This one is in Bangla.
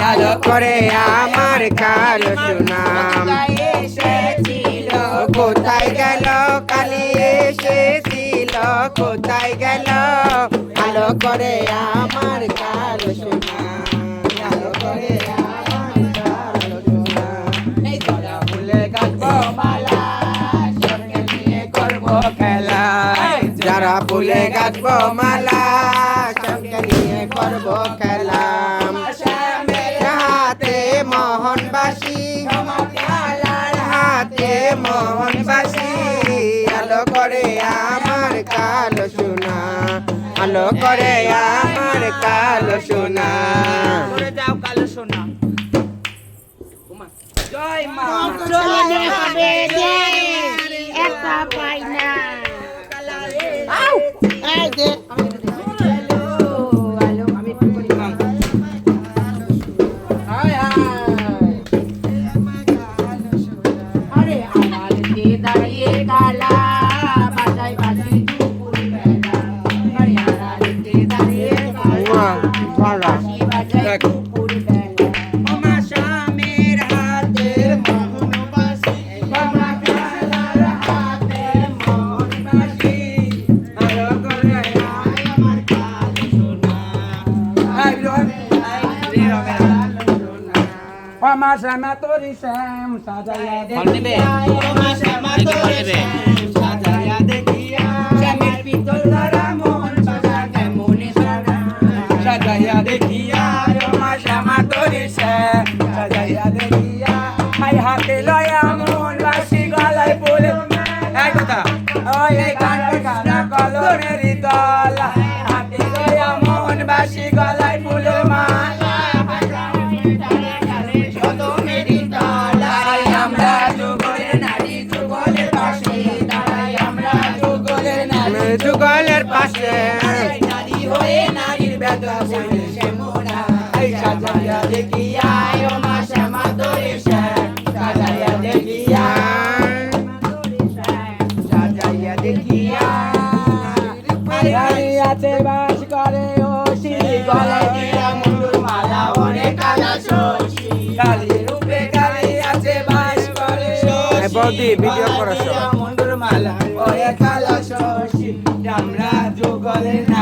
আলো করে আমার কালো সুনাম। কোথায় গেল? কালি এসেছিল। কোথায় গেল? আলো করে আমার কালো সুনাম। করে ধরা যারা ফুলে গাছবো মালা, সঙ্গে নিয়ে করব খেলা। করে আমার কালো সোনা আলো করে আমার কালো সোনা করে যাও কালো সোনা জয় মা। চলে যাবে রে পাই না। আউ। এই দে আরে আমার কে দাঁড়িয়ে কালা শ্যামা তোরি শ্যাম সাজাইয়া দে আমার শ্যামা তোরে সাজাইয়া দেখিয়া। শ্যামের পিতল ধরা মোহন সাজা কেমনে সাজা সাজাইয়া দেখিয়া আমার শ্যামা তোরি শ্যাম সাজাইয়া দেখিয়া। আই হাতে লয়া মন বাসি গলায় ফুল। এই কথা ওই এই গানা কলমেরি তলা হাতে লয়া মন বাসি গলায় আছে বাস করে ও মুন্ডুর মালা কালা শশী কালী রূপে নারী